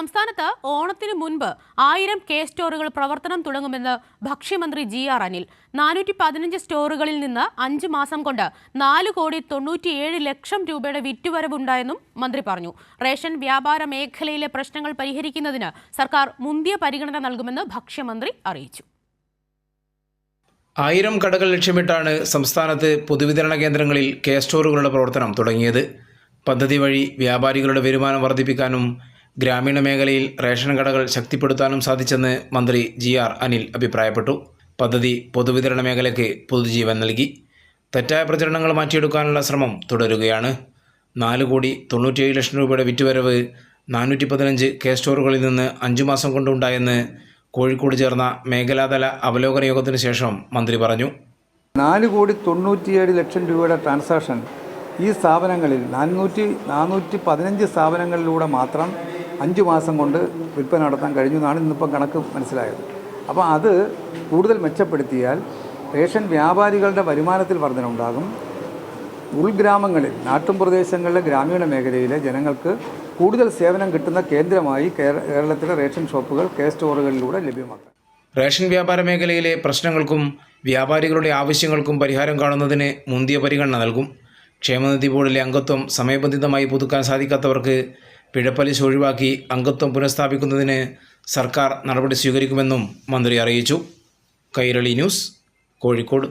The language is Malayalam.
സംസ്ഥാനത്ത് ഓണത്തിന് മുൻപ് ആയിരം കെ സ്റ്റോറുകൾ പ്രവർത്തനം തുടങ്ങുമെന്ന് ഭക്ഷ്യമന്ത്രി ജി ആർ അനിൽ. നാനൂറ്റി പതിനഞ്ച് സ്റ്റോറുകളിൽ നിന്ന് അഞ്ച് മാസം കൊണ്ട് നാല് കോടി തൊണ്ണൂറ്റിയേഴ് ലക്ഷം രൂപയുടെ വിറ്റുവരവുണ്ടായെന്നും മന്ത്രി പറഞ്ഞു. റേഷൻ വ്യാപാര മേഖലയിലെ പ്രശ്നങ്ങൾ പരിഹരിക്കുന്നതിന് സർക്കാർ മുന്തിയ പരിഗണന നൽകുമെന്ന് ഭക്ഷ്യമന്ത്രി അറിയിച്ചു. ആയിരം കടകൾ ലക്ഷ്യമിട്ടാണ് സംസ്ഥാനത്ത് പൊതുവിതരണ കേന്ദ്രങ്ങളിൽ കെ സ്റ്റോറുകളുടെ പ്രവർത്തനം തുടങ്ങിയത്. പദ്ധതി വഴി വ്യാപാരികളുടെ വരുമാനം വർദ്ധിപ്പിക്കാനും ഗ്രാമീണ മേഖലയിൽ റേഷൻ കടകൾ ശക്തിപ്പെടുത്താനും സാധിച്ചെന്ന് മന്ത്രി ജി ആർ അനിൽ അഭിപ്രായപ്പെട്ടു. പദ്ധതി പൊതുവിതരണ മേഖലയ്ക്ക് പുതുജീവൻ നൽകി. തെറ്റായ പ്രചരണങ്ങൾ മാറ്റിയെടുക്കാനുള്ള ശ്രമം തുടരുകയാണ്. നാല് കോടി തൊണ്ണൂറ്റിയേഴ് ലക്ഷം രൂപയുടെ വിറ്റുവരവ് നാനൂറ്റി പതിനഞ്ച് കെ സ്റ്റോറുകളിൽ നിന്ന് അഞ്ചു മാസം കൊണ്ടുണ്ടായെന്ന് കോഴിക്കോട് ചേർന്ന മേഖലാതല അവലോകന യോഗത്തിന് ശേഷം മന്ത്രി പറഞ്ഞു. നാല് കോടി തൊണ്ണൂറ്റിയേഴ് ലക്ഷം രൂപയുടെ ട്രാൻസാക്ഷൻ ഈ സ്ഥാപനങ്ങളിൽ നാനൂറ്റി നാനൂറ്റി പതിനഞ്ച് സ്ഥാപനങ്ങളിലൂടെ മാത്രം അഞ്ച് മാസം കൊണ്ട് വിൽപ്പന നടത്താൻ കഴിഞ്ഞു എന്നാണ് ഇന്നിപ്പം കണക്ക് മനസ്സിലായത്. അപ്പോൾ അത് കൂടുതൽ മെച്ചപ്പെടുത്തിയാൽ റേഷൻ വ്യാപാരികളുടെ വരുമാനത്തിൽ വർധനമുണ്ടാകും ഉൾഗ്രാമങ്ങളിൽ നാട്ടുപ്രദേശങ്ങളിലെ ഗ്രാമീണ മേഖലയിലെ ജനങ്ങൾക്ക് കൂടുതൽ സേവനം കിട്ടുന്ന കേന്ദ്രമായി കേരളത്തിലെ റേഷൻ ഷോപ്പുകൾ കെ സ്റ്റോറുകളിലൂടെ ലഭ്യമാക്കാം. റേഷൻ വ്യാപാര മേഖലയിലെ പ്രശ്നങ്ങൾക്കും വ്യാപാരികളുടെ ആവശ്യങ്ങൾക്കും പരിഹാരം കാണുന്നതിന് മുന്തിയ പരിഗണന നൽകും. ക്ഷേമനിധി ബോർഡിലെ അംഗത്വം സമയബന്ധിതമായി പുതുക്കാൻ സാധിക്കാത്തവർക്ക് പിഴപ്പലിശ ഒഴിവാക്കി അംഗത്വം പുനഃസ്ഥാപിക്കുന്നതിന് സർക്കാർ നടപടി സ്വീകരിക്കുമെന്നും മന്ത്രി അറിയിച്ചു. കൈരളി ന്യൂസ് കോഴിക്കോട്.